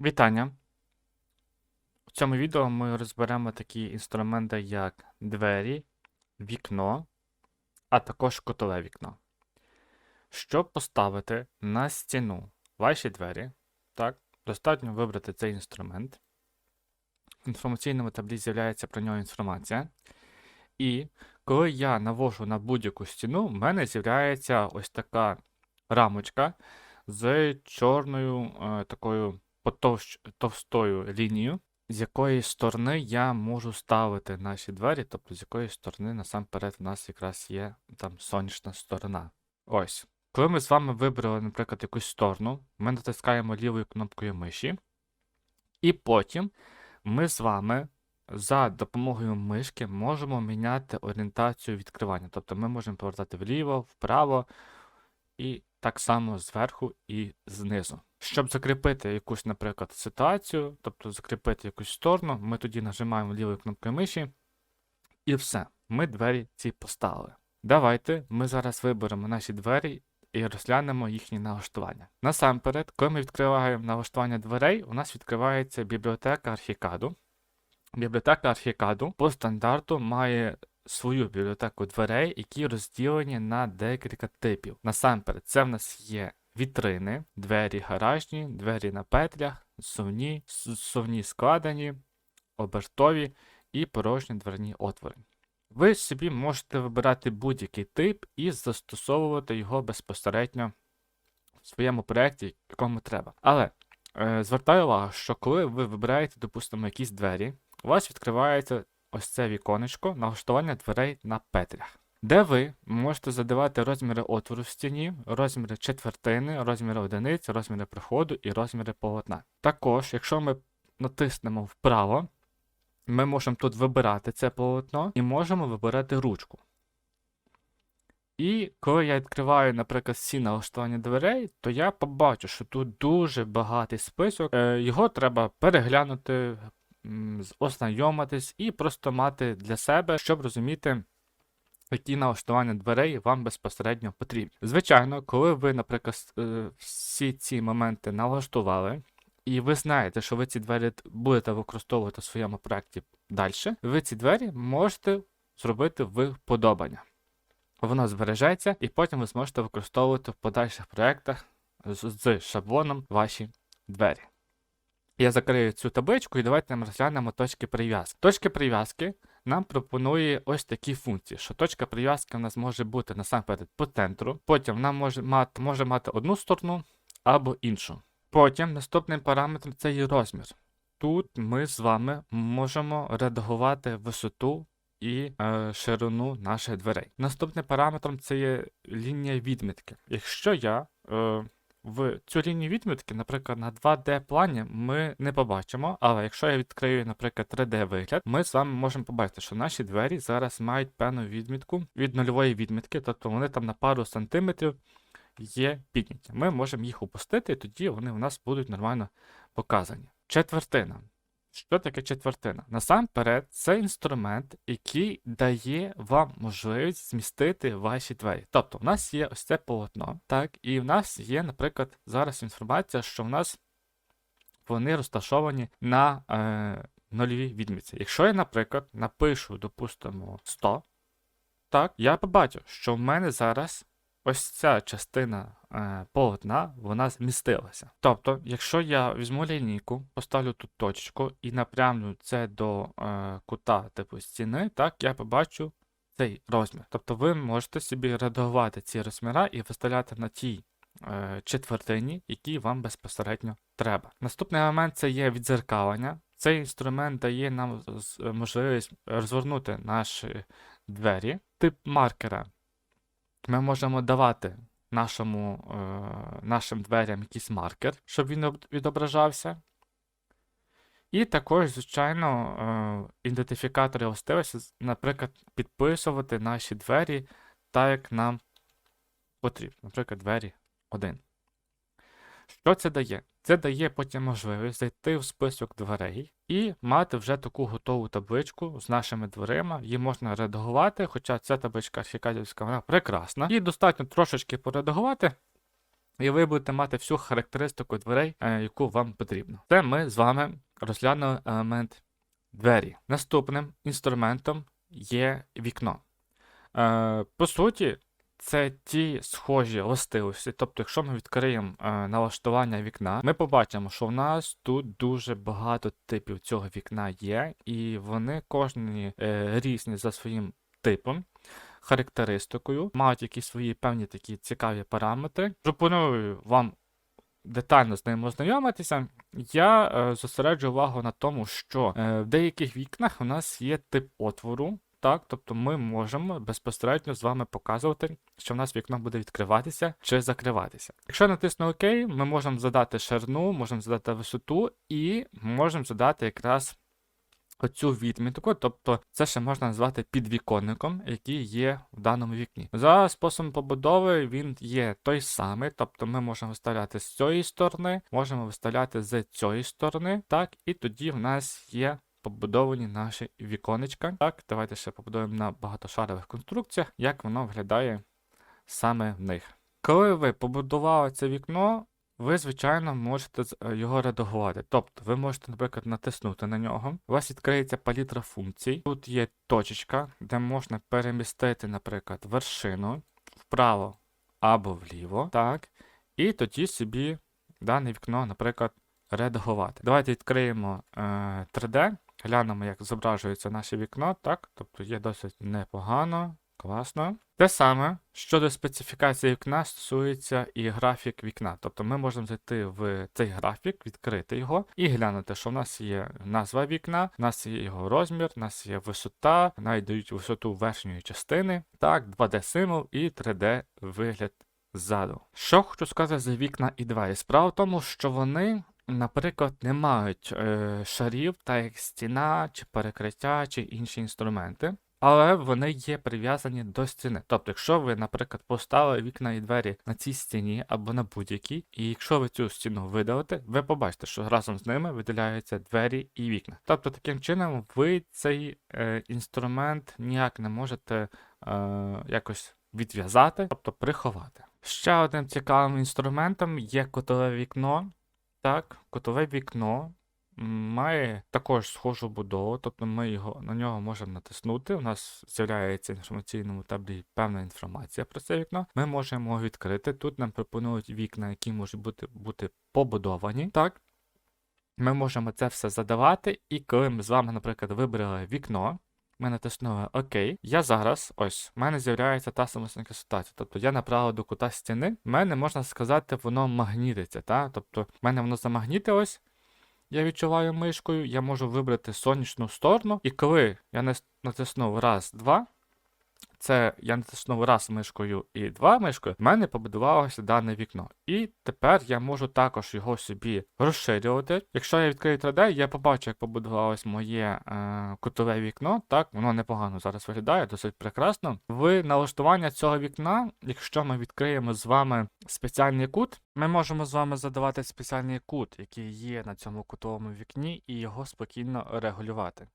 Вітання! В цьому відео ми розберемо такі інструменти, як двері, вікно, а також котове вікно. Щоб поставити на стіну ваші двері, так, достатньо вибрати цей інструмент. В інформаційному таблі з'являється про нього інформація. І коли я навожу на будь-яку стіну, в мене з'являється ось така рамочка з чорною е, такою потовщ... товстою лінією, з якої сторони я можу ставити наші двері, тобто з якої сторони насамперед у нас якраз є там сонячна сторона. Ось. Коли ми з вами вибрали, наприклад, якусь сторону, ми натискаємо лівою кнопкою миші, і потім ми з вами за допомогою мишки можемо міняти орієнтацію відкривання. Тобто ми можемо повертати вліво, вправо і так само зверху і знизу. Щоб закріпити якусь, наприклад, ситуацію, тобто закріпити якусь сторону, ми тоді нажимаємо лівою кнопкою миші, і все, ми двері ці поставили. Давайте ми зараз виберемо наші двері і розглянемо їхні налаштування. Насамперед, коли ми відкриваємо налаштування дверей, у нас відкривається бібліотека архікаду. Бібліотека архікаду по стандарту має свою бібліотеку дверей, які розділені на декілька типів. Насамперед, це в нас є вітрини, двері гаражні, двері на петлях, сувні, сувні складені, обертові і порожні дверні отвори. Ви собі можете вибирати будь-який тип і застосовувати його безпосередньо в своєму проєкті, якому треба. Але е, звертаю увагу, що коли ви вибираєте, допустимо, якісь двері, у вас відкривається ось це віконечко налаштування дверей на петлях, де ви можете задавати розміри отвору в стіні, розміри четвертини, розміри одиниць, розміри проходу і розміри полотна. Також, якщо ми натиснемо вправо, ми можемо тут вибирати це полотно і можемо вибирати ручку. І коли я відкриваю, наприклад, всі налаштування дверей, то я побачу, що тут дуже багатий список. Е, Його треба переглянути, ознайомитись і просто мати для себе, щоб розуміти, які налаштування дверей вам безпосередньо потрібні. Звичайно, коли ви, наприклад, е, всі ці моменти налаштували, і ви знаєте, що ви ці двері будете використовувати в своєму проєкті далі, ви ці двері можете зробити вподобання. Воно збережеться, і потім ви зможете використовувати в подальших проєктах з, з шаблоном ваші двері. Я закрию цю табличку і давайте ми розглянемо точки прив'язки. Точки прив'язки нам пропонує ось такі функції, що точка прив'язки в нас може бути насамперед по центру, потім вона може мати, може мати одну сторону або іншу. Потім наступним параметром це є розмір. Тут ми з вами можемо редагувати висоту і е, ширину наших дверей. Наступним параметром це є лінія відмітки. Якщо я е, в цю лінію відмітки, наприклад, на 2D плані ми не побачимо, але якщо я відкрию, наприклад, 3D вигляд, ми з вами можемо побачити, що наші двері зараз мають певну відмітку від нульової відмітки, тобто вони там на пару сантиметрів є підняті. Ми можемо їх опустити, і тоді вони у нас будуть нормально показані. Четвертина. Що таке четвертина? Насамперед, це інструмент, який дає вам можливість змістити ваші двері. Тобто, в нас є ось це полотно, так, і в нас є, наприклад, зараз інформація, що в нас вони розташовані на е, нульовій відмітці. Якщо я, наприклад, напишу, допустимо, 100, так, я побачу, що в мене зараз ось ця частина е, полотна, вона змістилася. Тобто, якщо я візьму лінійку, поставлю тут точку і напрямлю це до е, кута типу стіни, так, я побачу цей розмір. Тобто ви можете собі редагувати ці розміри і виставляти на тій е, четвертині, які вам безпосередньо треба. Наступний момент це є відзеркалення. Цей інструмент дає нам можливість розвернути наші двері. Тип маркера ми можемо давати нашому, е, нашим дверям якийсь маркер, щоб він відображався. І також, звичайно, е, ідентифікатори властивості, наприклад, підписувати наші двері так, як нам потрібно. Наприклад, двері 1. Що це дає? Це дає потім можливість зайти в список дверей і мати вже таку готову табличку з нашими дверима. Її можна редагувати, хоча ця табличка архікадівська вона прекрасна. І достатньо трошечки поредагувати, і ви будете мати всю характеристику дверей, е, яку вам потрібно. Це ми з вами розглянули елемент двері. Наступним інструментом є вікно. Е, по суті, це ті схожі властивості. Тобто, якщо ми відкриємо е, налаштування вікна, ми побачимо, що в нас тут дуже багато типів цього вікна є, і вони кожні е, різні за своїм типом, характеристикою, мають якісь свої певні такі цікаві параметри. Пропоную вам детально з ним ознайомитися. Я е, зосереджу увагу на тому, що е, в деяких вікнах у нас є тип отвору. Так, тобто ми можемо безпосередньо з вами показувати, що в нас вікно буде відкриватися чи закриватися. Якщо натисну ОК, ми можемо задати ширину, можемо задати висоту і можемо задати якраз оцю відмітку, тобто це ще можна назвати підвіконником, який є в даному вікні. За способом побудови він є той самий, тобто ми можемо виставляти з цієї сторони, можемо виставляти з цієї сторони, так, і тоді в нас є побудовані наші віконечка. Так, давайте ще побудуємо на багатошарових конструкціях, як воно виглядає саме в них. Коли ви побудували це вікно, ви, звичайно, можете е, його редагувати. Тобто, ви можете, наприклад, натиснути на нього. У вас відкриється палітра функцій. Тут є точечка, де можна перемістити, наприклад, вершину вправо або вліво. Так. І тоді собі дане вікно, наприклад, редагувати. Давайте відкриємо е, 3D, глянемо, як зображується наше вікно. Так, тобто є досить непогано. Класно. Те саме щодо специфікації вікна стосується і графік вікна. Тобто ми можемо зайти в цей графік, відкрити його і глянути, що в нас є назва вікна, в нас є його розмір, в нас є висота, навіть дають висоту верхньої частини, так, 2D символ і 3D вигляд ззаду. Що хочу сказати за вікна і двері? Справа в тому, що вони. Наприклад, не мають е, шарів, так як стіна, чи перекриття, чи інші інструменти але вони є прив'язані до стіни. Тобто, якщо ви, наприклад, поставили вікна і двері на цій стіні або на будь-якій, і якщо ви цю стіну видалите, ви побачите, що разом з ними виділяються двері і вікна. Тобто, таким чином, ви цей е, інструмент ніяк не можете е, якось відв'язати, тобто приховати. Ще одним цікавим інструментом є котове вікно. Так, котове вікно має також схожу будову, тобто ми його, на нього можемо натиснути. У нас з'являється в інформаційному таблі певна інформація про це вікно. Ми можемо його відкрити. Тут нам пропонують вікна, які можуть бути, бути побудовані. Так. Ми можемо це все задавати, і коли ми з вами, наприклад, вибрали вікно, ми натиснули ОК. Я зараз, ось, в мене з'являється та самостійна ситуація. Тобто я направив до кута стіни, в мене, можна сказати, воно магнітиться. Та? Тобто, в мене воно замагнітилось, я відчуваю мишкою, я можу вибрати сонячну сторону, і коли я натиснув раз, два, це я натиснув раз мишкою і два мишкою, в мене побудувалося дане вікно. І тепер я можу також його собі розширювати. Якщо я відкрию 3D, я побачу, як побудувалось моє е, кутове вікно. Так, воно непогано зараз виглядає, досить прекрасно. В налаштування цього вікна, якщо ми відкриємо з вами спеціальний кут, ми можемо з вами задавати спеціальний кут, який є на цьому кутовому вікні, і його спокійно регулювати.